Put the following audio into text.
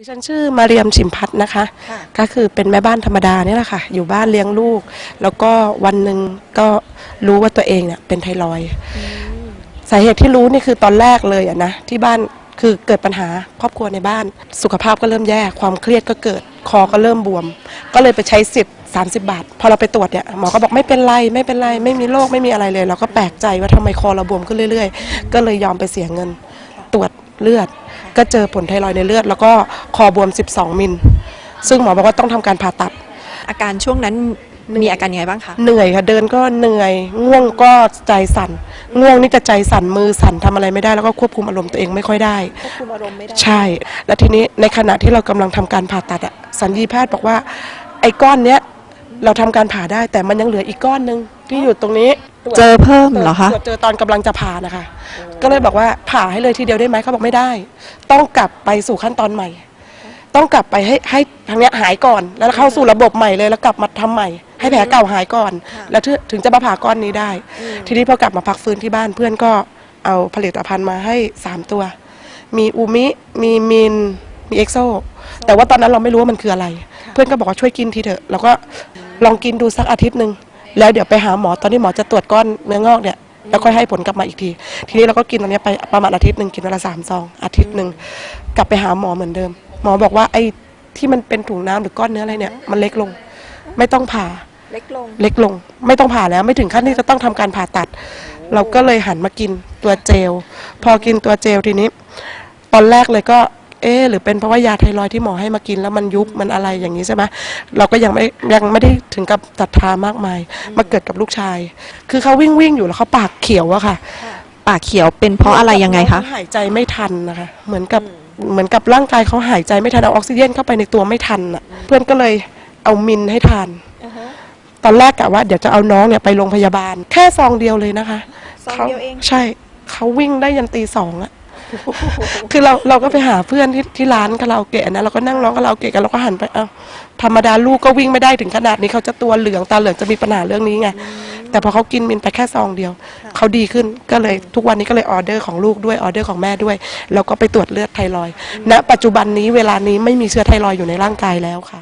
ดิฉันชื่อมาเรียมชิมพัฒน์นะคะค่ะก็คือเป็นแม่บ้านธรรมดาเนี่ยแหละค่ะ อยู่บ้านเลี้ยงลูก แล้วก็วันหนึ่งก็รู้ว่าตัวเองเนี่ยเป็นไทรอยด์สาเหตุที่รู้นี่คือตอนแรกเลยอะนะที่บ้านคือเกิดปัญหาครอบครัวในบ้าน สุขภาพก็เริ่มแย่ความเครียดก็เกิดคอก็เริ่มบวม ก็เลยไปใช้สิทธิ์30 บาท พอเราไปตรวจเนี่ยหมอก็บอกไม่เป็นไรไม่เป็นไรไม่มีโรคไม่มีอะไรเลย เราก็แปลกใจว่าทำไมคอเราบวมขึ้นเรื่อย ๆ ก็เลยยอมไปเสียเงินตรวจ เลือด ก็เจอผลไทรอยด์ในเลือด แล้วก็คอบวม 12 มิล ซึ่งหมอบอกว่าต้องทำการผ่าตัด อาการช่วงนั้นมีอาการยังไงบ้างคะ เหนื่อยค่ะ เดินก็เหนื่อย ง่วงก็ใจสั่น ง่วงนี่จะใจสั่น มือสั่นทำอะไรไม่ได้ แล้วก็ควบคุมอารมณ์ตัวเองไม่ค่อยได้ ควบคุมอารมณ์ไม่ได้ ใช่ แล้วทีนี้ในขณะที่เรากำลังทำการผ่าตัดอะสัญญีแพทย์บอกว่า ไอ้ก้อนเนี้ยเราทำการผ่าได้แต่มันยังเหลืออีกก้อนหนึง ที่อยู่ตรงนี้เจอเพิ่มเหรอคะตวจเจอตอนกำลังจะผ่านะคะ ก็เลยบอกว่าผ่าให้เลยทีเดียวได้ไหมเขาบอกไม่ได้ ต้องกลับไปสู่ขั้นตอนใหม่ ต้องกลับไปให้ให้ทางเนี้ยหายก่อน แล้วเข้าสู่ระบบใหม่เลยแล้วกลับมาทำใหม่ ให้แผลเก่าหายก่อนค่ะแล้วถึงถึงจะมาผ่าก้อนนี้ได้ ทีนี้พอกลับมาพักฟื้นที่บ้านเพื่อนก็เอาผลิตภัณฑ์มาให้สามตัว มีอูมิ มีมิน มีเอ็กโซ แต่ว่าตอนนั้นเราไม่รู้ว่ามันคืออะไร เพื่อนก็บอกว่าช่วยกินทีเถอะเราก็ลองกินดูสักอาทิตย์หนึ่ง แล้วเดี๋ยวไปหาหมอตอนที่หมอจะตรวจก้อนเนื้องอกเนี่ยแล้วค่อยให้ผลกลับมาอีกที ทีนี้เราก็กินอันเนี้ยไปประมาณอาทิตย์หนึ่งกินวันละสามซอง อาทิตย์หนึ่งกลับไปหาหมอเหมือนเดิม หมอบอกว่าไอ้ที่มันเป็นถุงน้ำหรือก้อนเนื้ออะไรเนี่ยมันเล็กลง ไม่ต้องผ่า เล็กลง เล็กลงไม่ต้องผ่าแล้วไม่ถึงขั้นที่จะต้องทำการผ่าตัด เราก็เลยหันมากินตัวเจล พอกินตัวเจลทีนี้ ตอนแรกเลยก็ เออหรือเป็นเพราะว่ายาไทรอยด์ที่หมอให้มากินแล้วมันยุบมันอะไรอย่างนี้ใช่ไหมเราก็ยังไม่ยังไม่ได้ถึงกับศรัทธามากมาย มาเกิดกับลูกชาย คือเขาวิ่งวิ่งอยู่แล้วเขาปากเขียวอะค่ะปากเขียวเป็นเพราะอะไรยังไงคะเขาหายใจไม่ทันนะคะเหมือนกับเหมือนกับร่างกายเขาหายใจไม่ทันเอาออกซิเจนเข้าไปในตัวไม่ทันอะเพื่อนก็เลยเอามินให้ทานตอนแรกกะว่าเดี๋ยวจะเอาน้องเนี่ยไปโรงพยาบาล แค่ซองเดียวเลยนะคะซองเดียวเองขาใช่เขาวิ่งได้ยันตีสองอะ คือเราเราก็ไปหาเพื่อนที่ที่ร้านคาราโอเกะนะเราก็นั่งร้องคาราโอเกะกันเราก็หันไปเอ้าธรรมดาลูกก็วิ่งไม่ได้ถึงขนาดนี้เขาจะตัวเหลืองตาเหลืองจะมีปัญหาเรื่องนี้ไงแต่พอเขากินมินไปแค่ซองเดียวเขาดีขึ้นก็เลยทุกวันนี้ก็เลยออเดอร์ของลูกด้วยออเดอร์ของแม่ด้วยแล้วก็ไปตรวจเลือดไทรอยด์ณปัจจุบันนี้เวลานี้ไม่มีเชื้อไทรอยด์อยู่ในร่างกายแล้วค่ะ